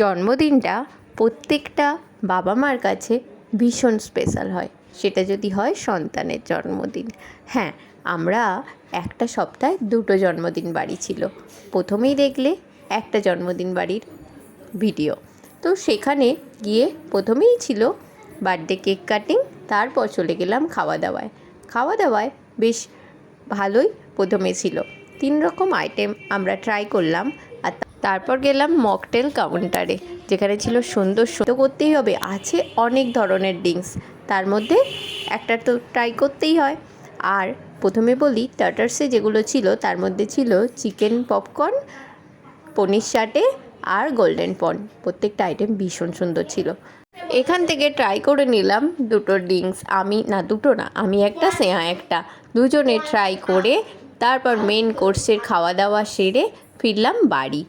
জন্মদিনটা প্রত্যেকটা বাবা মার কাছে ভীষণ স্পেশাল হয়। সেটা যদি হয় সন্তানের জন্মদিন। হ্যাঁ আমরা একটা সপ্তাহে দুটো জন্মদিন বাড়ি ছিল। প্রথমেই দেখলে একটা জন্মদিন বাড়ির ভিডিও তো সেখানে গিয়ে প্রথমেই ছিল বার্থডে কেক কাটিং তারপর চলে গেলাম খাওয়া দাওয়ায় খাওয়া দাওয়ায় বেশ ভালোই প্রথমে ছিল। তিন রকম আইটেম আমরা ট্রাই করলাম। তারপর গেলাম মকটেল কাউন্টারে, যেখানে ছিল সুন্দর সুন্দর করতেই হবে। আছে অনেক ধরনের ড্রিঙ্কস, তার মধ্যে একটা তো ট্রাই করতেই হয়। আর প্রথমে বলি টাটার্সে যেগুলো ছিল, তার মধ্যে ছিল চিকেন পপকর্ন পনির চাটে আর গোল্ডেন পন প্রত্যেকটা আইটেম ভীষণ সুন্দর ছিল। এখান থেকে ট্রাই করে নিলাম দুটো ড্রিঙ্কস, আমি না, দুটো না, আমি একটা সেয়া একটা। দুজনে ট্রাই করে তারপর মেন কোর্সের খাওয়া দাওয়া সেরে ফিরলাম বাড়ি।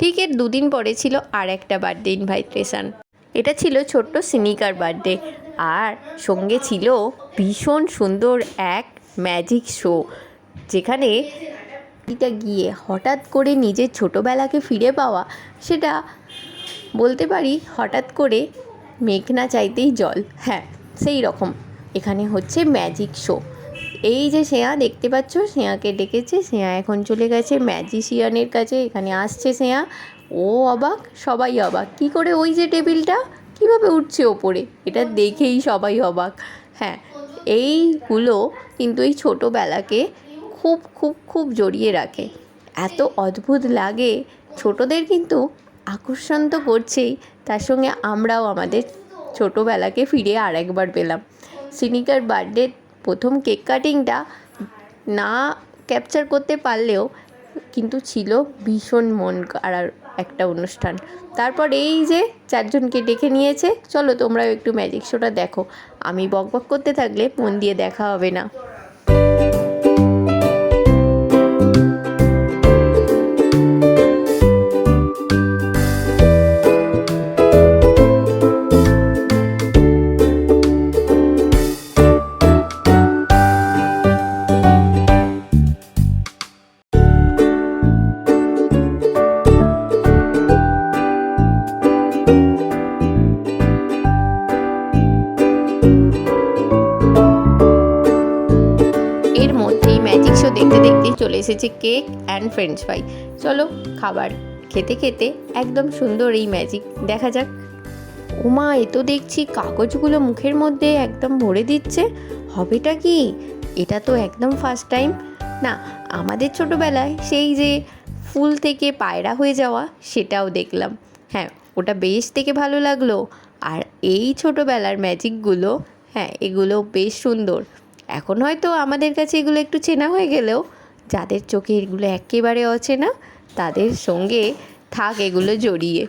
ঠিক এর দুদিন পরে ছিল আর একটা বার্থডে ইনভাইটেশান এটা ছিল ছোট্ট সিনিকার বার্থডে আর সঙ্গে ছিল ভীষণ সুন্দর এক ম্যাজিক শো যেখানে এটা গিয়ে হঠাৎ করে নিজের ছোটোবেলাকে ফিরে পাওয়া, সেটা বলতে পারি হঠাৎ করে মেঘ না চাইতেই জল। হ্যাঁ সেই রকম এখানে হচ্ছে ম্যাজিক শো এই যে শ্রেয়া দেখতে পাচ্ছ? শ্রেয়াকে ডেকেছে। শ্রেয়া এখন চলে গেছে ম্যাজিশিয়ানের কাছে। এখানে আসছে শ্রেয়া ও অবাক, সবাই অবাক। কি করে ওই যে টেবিলটা? কীভাবে উঠছে ওপরে? এটা দেখেই সবাই অবাক। হ্যাঁ এইগুলো কিন্তু এই ছোটোবেলাকে খুব খুব খুব জড়িয়ে রাখে। এত অদ্ভুত লাগে। ছোটদের কিন্তু আকর্ষণ তো করছেই। তার সঙ্গে আমরাও আমাদের ছোটোবেলাকে ফিরে আর একবার পেলাম। সিনিকার বার্থডে প্রথম কেক কাটিংটা না ক্যাপচার করতে পারলেও কিন্তু ছিল ভীষণ মন কাড়ার একটা অনুষ্ঠান। তারপর এই যে চারজনকে ডেকে নিয়েছে, চলো তোমরাও একটু ম্যাজিক শোটা দেখো। আমি বক বক করতে থাকলে মন দিয়ে দেখা হবে না। শো দেখতে দেখতেই চলে এসেছে কেক অ্যান্ড ফ্রেঞ্চ ফ্রাই চলো খাবার খেতে খেতে একদম সুন্দর এই ম্যাজিক দেখা যাক। ওমা এ তো দেখছি কাগজগুলো মুখের মধ্যে একদম ভরে দিচ্ছে। হবেটা কি? এটা তো একদম ফার্স্ট টাইম না, আমাদের ছোটোবেলায় সেই যে ফুল থেকে পায়রা হয়ে যাওয়া, সেটাও দেখলাম। হ্যাঁ ওটা বেশ থেকে ভালো লাগল। আর এই ছোটোবেলার ম্যাজিকগুলো হ্যাঁ এগুলো বেশ সুন্দর। এখন হয়তো আমাদের কাছে এগুলো একটু চেনা হয়ে গেলেও যাদের চোখে এগুলো একেবারে অচেনা, তাদের সঙ্গে থাক এগুলো জড়িয়ে।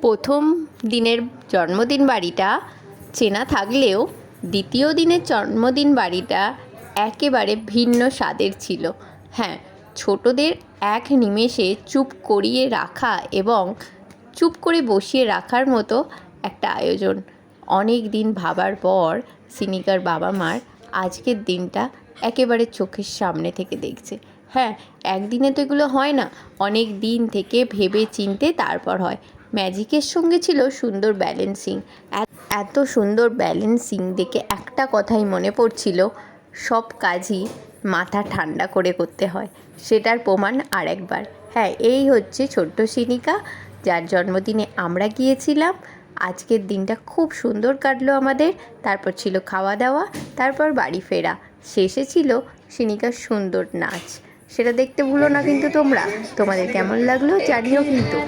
প্রথম দিনের জন্মদিন বাড়িটা চেনা থাকলেও দ্বিতীয় দিনের জন্মদিন বাড়িটা একেবারে ভিন্ন স্বাদের ছিল। হ্যাঁ ছোটদের এক নিমেষে চুপ করিয়ে রাখা এবং চুপ করে বসিয়ে রাখার মতো একটা আয়োজন। অনেক দিন ভাবার পর সিনিকার বাবা মার আজকের দিনটা একেবারে চোখের সামনে থেকে দেখছে। হ্যাঁ একদিনে তো এগুলো হয় না, অনেক দিন থেকে ভেবে চিনতে তারপর হয়। ম্যাজিকের সঙ্গে ছিল সুন্দর ব্যালেন্সিং। এত সুন্দর ব্যালেন্সিং দেখে একটা কথাই মনে পড়ছিল, সব কাজই মাথা ঠান্ডা করে করতে হয়। সেটার প্রমাণ আরেকবার। হ্যাঁ এই হচ্ছে ছোট্ট সিনিকা যার জন্মদিনে আমরা গিয়েছিলাম। আজকের দিনটা খুব সুন্দর কাটলো আমাদের। তারপর ছিল খাওয়া দাওয়া তারপর বাড়ি ফেরা। শেষে ছিল সিনিকার সুন্দর নাচ। সেটা দেখতে ভুলো না কিন্তু তোমরা। তোমাদের কেমন লাগল জানিও কিন্তু।